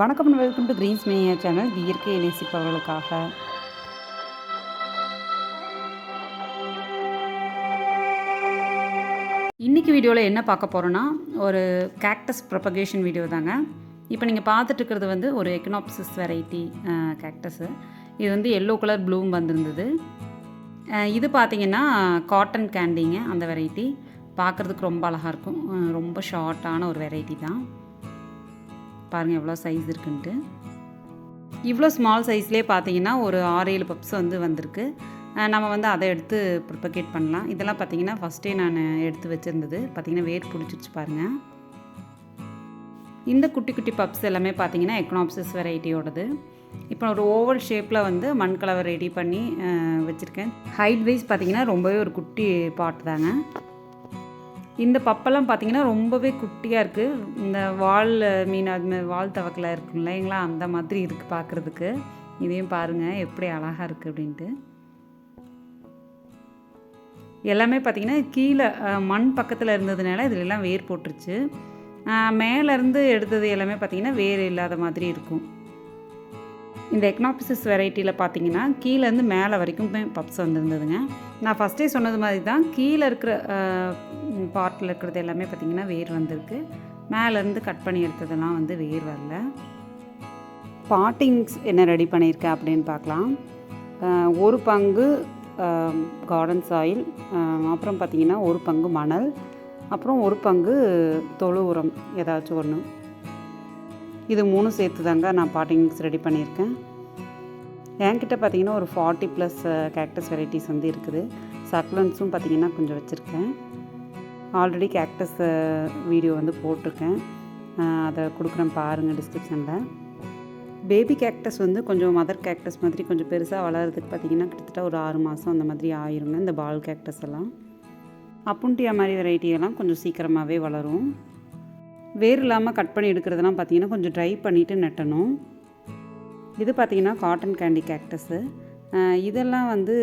வணக்கம் welcome to Greens Media channel இது இயற்கையை நேசிப்பவர்களுக்காக இன்றைக்கி வீடியோவில் என்ன பார்க்க போகிறோன்னா ஒரு கேக்டஸ் ப்ரொபகேஷன் வீடியோ தாங்க. இப்போ நீங்கள் பார்த்துட்டு இருக்கிறது வந்து ஒரு எக்கனாப்சிஸ் வெரைட்டி கேக்டஸு இது வந்து எல்லோ கலர் ப்ளூம் வந்திருந்தது. இது பார்த்தீங்கன்னா காட்டன் கேண்டிங்க அந்த வெரைட்டி பார்க்குறதுக்கு ரொம்ப அழகாக இருக்கும். ரொம்ப ஷார்ட்டான ஒரு வெரைட்டி தான். பாருங்கள் எவ்வளோ சைஸ் இருக்குன்ட்டு. இவ்வளோ ஸ்மால் சைஸ்லேயே பார்த்தீங்கன்னா ஒரு ஆறு ஏழு பப்ஸ் வந்து வந்திருக்கு. நம்ம வந்து அதை எடுத்து ப்ரிப்பகேட் பண்ணலாம். இதெல்லாம் பார்த்தீங்கன்னா ஃபஸ்ட்டே நான் எடுத்து வச்சுருந்தது. பார்த்தீங்கன்னா வேர் பிடிச்சிருச்சு பாருங்கள் இந்த குட்டி குட்டி பப்ஸ் எல்லாமே பார்த்தீங்கன்னா எக்கனாப்சிஸ் வெரைட்டியோடது இப்போ ஒரு ஓவல் ஷேப்பில் வந்து மண் கலவை ரெடி பண்ணி வச்சுருக்கேன். ஹைட் வைஸ் பார்த்தீங்கன்னா ரொம்பவே ஒரு குட்டி பாட் தாங்க. இந்த பப்பெல்லாம் பார்த்தீங்கன்னா ரொம்பவே குட்டியாக இருக்குது இந்த வால் மீன் அது மாதிரி வால் தவக்கில் இருக்கும் இல்லைங்களா அந்த மாதிரி இருக்குது பார்க்குறதுக்கு. இதையும் பாருங்கள் எப்படி அழகாக இருக்குது அப்படின்ட்டு. எல்லாமே பார்த்தீங்கன்னா கீழே மண் பக்கத்தில் இருந்ததுனால இதிலெல்லாம் வேர் போட்டுருச்சு. மேலேருந்து எடுத்தது எல்லாமே பார்த்தீங்கன்னா வேர் இல்லாத மாதிரி இருக்கும். இந்த எக்னாபிசிஸ் வெரைட்டியில் பார்த்தீங்கன்னா கீழேருந்து மேலே வரைக்கும் பப்ஸ் வந்துருந்ததுங்க. நான் ஃபஸ்ட்டே சொன்னது மாதிரி தான் கீழே இருக்கிற பார்ட்டில் இருக்கிறது எல்லாமே பார்த்தீங்கன்னா வேர் வந்திருக்கு. மேலேருந்து கட் பண்ணி எடுத்ததெல்லாம் வந்து வேர் வரல. பாட்டிங்ஸ் என்ன ரெடி பண்ணியிருக்கேன் அப்படின்னு பார்க்கலாம். ஒரு பங்கு கார்டன் சாயில் அப்புறம் பார்த்தீங்கன்னா ஒரு பங்கு மணல் அப்புறம் ஒரு பங்கு தொழு உரம் ஏதாச்சும் ஒன்று இது மூணும் சேர்த்து தாங்க நான் பாட்டிங்ஸ் ரெடி பண்ணியிருக்கேன். என்கிட்ட பார்த்தீங்கன்னா ஒரு ஃபார்ட்டி ப்ளஸ் கேக்டஸ் வெரைட்டிஸ் வந்து இருக்குது. சக்லன்ஸும் பார்த்தீங்கன்னா கொஞ்சம் வச்சுருக்கேன். ஆல்ரெடி கேக்டஸ் வீடியோ வந்து போட்டிருக்கேன். அதை கொடுக்குறேன் பாருங்கள் டிஸ்கிரிப்ஷனில் பேபி கேக்டஸ் வந்து கொஞ்சம் மதர் கேக்டஸ் மாதிரி கொஞ்சம் பெருசாக வளர்கிறதுக்கு பார்த்தீங்கன்னா கிட்டத்தட்ட ஒரு ஆறு மாதம் அந்த மாதிரி ஆயிருங்க இந்த பால் கேக்டஸ் எல்லாம். அப்புண்டியா மாதிரி வெரைட்டியெல்லாம் எல்லாம் கொஞ்சம் சீக்கிரமாகவே வளரும். வேர் இல்லாமல் கட் பண்ணி எடுக்கிறதெல்லாம் பார்த்தீங்கன்னா கொஞ்சம் ட்ரை பண்ணிவிட்டு நட்டணும். இது பார்த்திங்கன்னா காட்டன் கேண்டி கேக்டஸ்ஸு இதெல்லாம் வந்து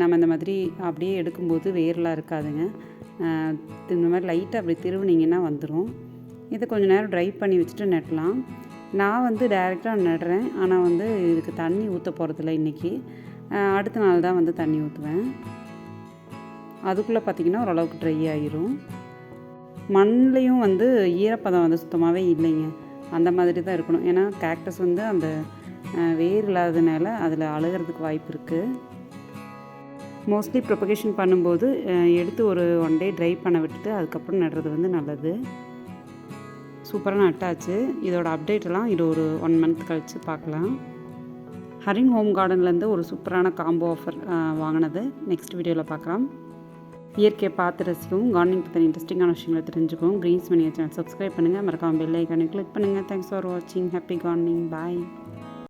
நம்ம இந்த மாதிரி அப்படியே எடுக்கும்போது வேர்லாம் இருக்காதுங்க. இந்த மாதிரி லைட்டாக அப்படி திருவுனிங்கன்னா வந்துடும் இதை கொஞ்சம் நேரம் ட்ரை பண்ணி வச்சுட்டு நட்டலாம். நான் வந்து டைரெக்டாக நடுறேன். ஆனால் வந்து இதுக்கு தண்ணி ஊற்ற போகிறதில்ல இன்றைக்கி அடுத்த நாள் தான் வந்து தண்ணி ஊற்றுவேன் அதுக்குள்ளே பார்த்திங்கன்னா ஓரளவுக்கு ட்ரை ஆகிரும் மண்லேயும் வந்து ஈரப்பதம் வந்து சுத்தமாகவே இல்லைங்க. அந்த மாதிரி தான் இருக்கணும். ஏன்னா கேக்டஸ் வந்து அந்த வேர் இல்லாததுனால அதில் அழுகிறதுக்கு வாய்ப்பு இருக்குது மோஸ்ட்லி ப்ரொபகேஷன் பண்ணும்போது எடுத்து ஒரு ஒன் டே ட்ரை பண்ண விட்டுட்டு அதுக்கப்புறம் நடுறது வந்து நல்லது. சூப்பராக நட்டாச்சு. இதோட அப்டேட் எல்லாம் இது ஒரு ஒன் மந்த் கழித்து பார்க்கலாம். ஹரின் ஹோம் கார்டன்லேருந்து ஒரு சூப்பரான காம்போ ஆஃபர் வாங்கினது. நெக்ஸ்ட் வீடியோவில் பார்க்கலாம். இயற்கையை பார்த்து ரசிக்கவும் கார்டனிங் பற்றின இன்ட்ரெஸ்டிங்கான விஷயங்களை தெரிஞ்சுக்கவும் க்ரீன்ஸ் மணியை சேனல் சப்ஸ்கிரைப் பண்ணுங்கள் மறக்காம பெல் ஐக்கானை கிளிக் பண்ணுங்கள் தேங்க்ஸ் ஃபார் வாட்சிங் ஹாப்பி கார்டனிங் பாய்